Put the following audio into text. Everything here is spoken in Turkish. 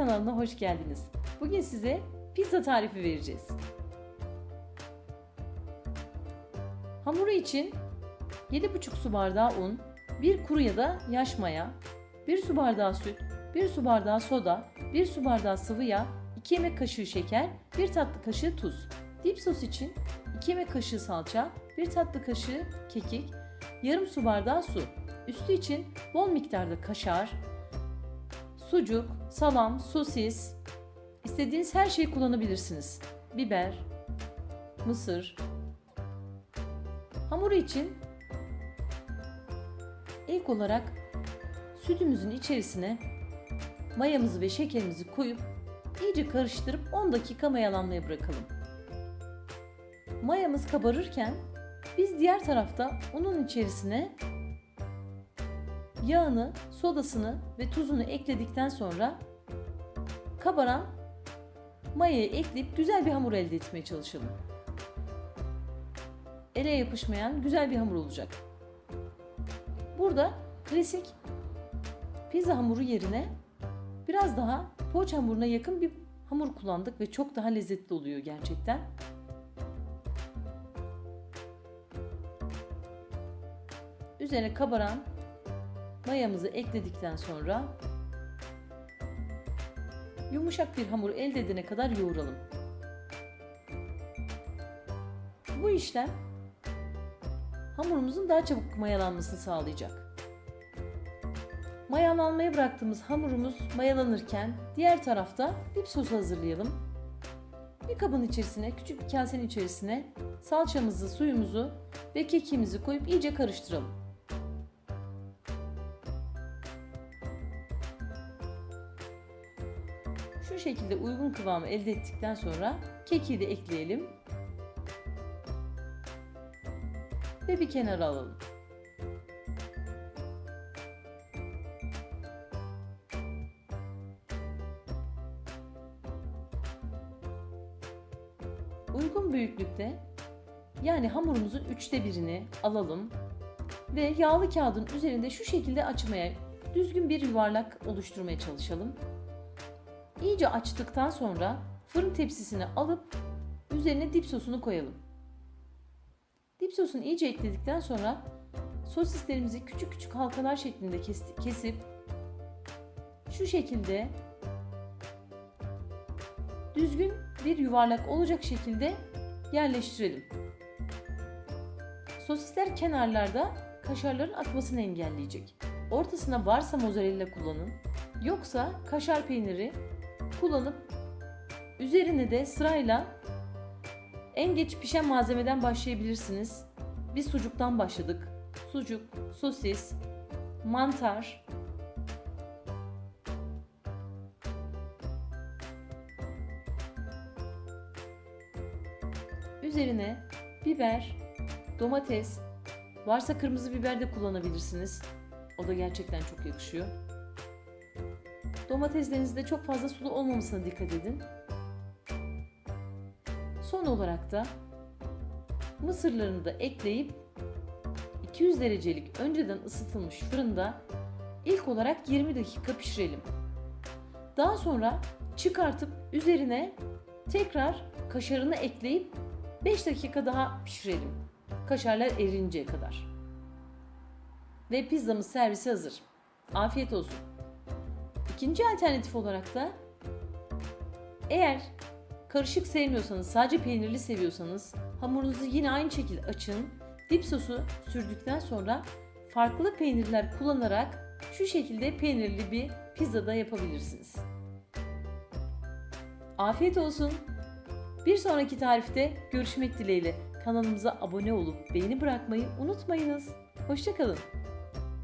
kanalına hoş geldiniz. Bugün size pizza tarifi vereceğiz. Hamuru için 7,5 su bardağı un, 1 kuru ya da yaş maya, 1 su bardağı süt, 1 su bardağı soda, 1 su bardağı sıvı yağ, 2 yemek kaşığı şeker, 1 tatlı kaşığı tuz. Dip sos için 2 yemek kaşığı salça, 1 tatlı kaşığı kekik, yarım su bardağı su. Üstü için bol miktarda kaşar, sucuk, salam, sosis, istediğiniz her şeyi kullanabilirsiniz. Biber, mısır. Hamuru için ilk olarak sütümüzün içerisine mayamızı ve şekerimizi koyup iyice karıştırıp 10 dakika mayalanmaya bırakalım. Mayamız kabarırken biz diğer tarafta unun içerisine yağını, sodasını ve tuzunu ekledikten sonra kabaran mayayı ekleyip güzel bir hamur elde etmeye çalışalım. Ele yapışmayan güzel bir hamur olacak. Burada klasik pizza hamuru yerine biraz daha poğaça hamuruna yakın bir hamur kullandık ve çok daha lezzetli oluyor gerçekten. Üzerine kabaran mayamızı ekledikten sonra yumuşak bir hamur elde edene kadar yoğuralım. Bu işlem hamurumuzun daha çabuk mayalanmasını sağlayacak. Mayalanmaya bıraktığımız hamurumuz mayalanırken diğer tarafta dip sosu hazırlayalım. Bir kabın içerisine, küçük bir kasenin içerisine salçamızı, suyumuzu ve kekiğimizi koyup iyice karıştıralım. Şu şekilde uygun kıvamı elde ettikten sonra kekiği de ekleyelim. Ve bir kenara alalım. Uygun büyüklükte yani hamurumuzun üçte birini alalım ve yağlı kağıdın üzerinde şu şekilde açmaya, düzgün bir yuvarlak oluşturmaya çalışalım. İyice açtıktan sonra fırın tepsisine alıp üzerine dip sosunu koyalım. Dip sosunu iyice ekledikten sonra sosislerimizi küçük küçük halkalar şeklinde kesip şu şekilde düzgün bir yuvarlak olacak şekilde yerleştirelim. Sosisler kenarlarda kaşarların akmasını engelleyecek. Ortasına varsa mozzarella kullanın. Yoksa kaşar peyniri kullanıp üzerine de sırayla en geç pişen malzemeden başlayabilirsiniz. Biz sucuktan başladık. Sucuk, sosis, mantar, Üzerine biber, domates, varsa kırmızı biber de kullanabilirsiniz. O da gerçekten çok yakışıyor. Domateslerinizde çok fazla sulu olmamasına dikkat edin. Son olarak da mısırlarını da ekleyip 200 derecelik önceden ısıtılmış fırında ilk olarak 20 dakika pişirelim. Daha sonra çıkartıp üzerine tekrar kaşarını ekleyip 5 dakika daha pişirelim. Kaşarlar erinceye kadar. Ve pizzamız servise hazır. Afiyet olsun. İkinci alternatif olarak da eğer karışık sevmiyorsanız, sadece peynirli seviyorsanız hamurunuzu yine aynı şekilde açın. Dip sosu sürdükten sonra farklı peynirler kullanarak şu şekilde peynirli bir pizza da yapabilirsiniz. Afiyet olsun. Bir sonraki tarifte görüşmek dileğiyle. Kanalımıza abone olup beğeni bırakmayı unutmayınız. Hoşçakalın.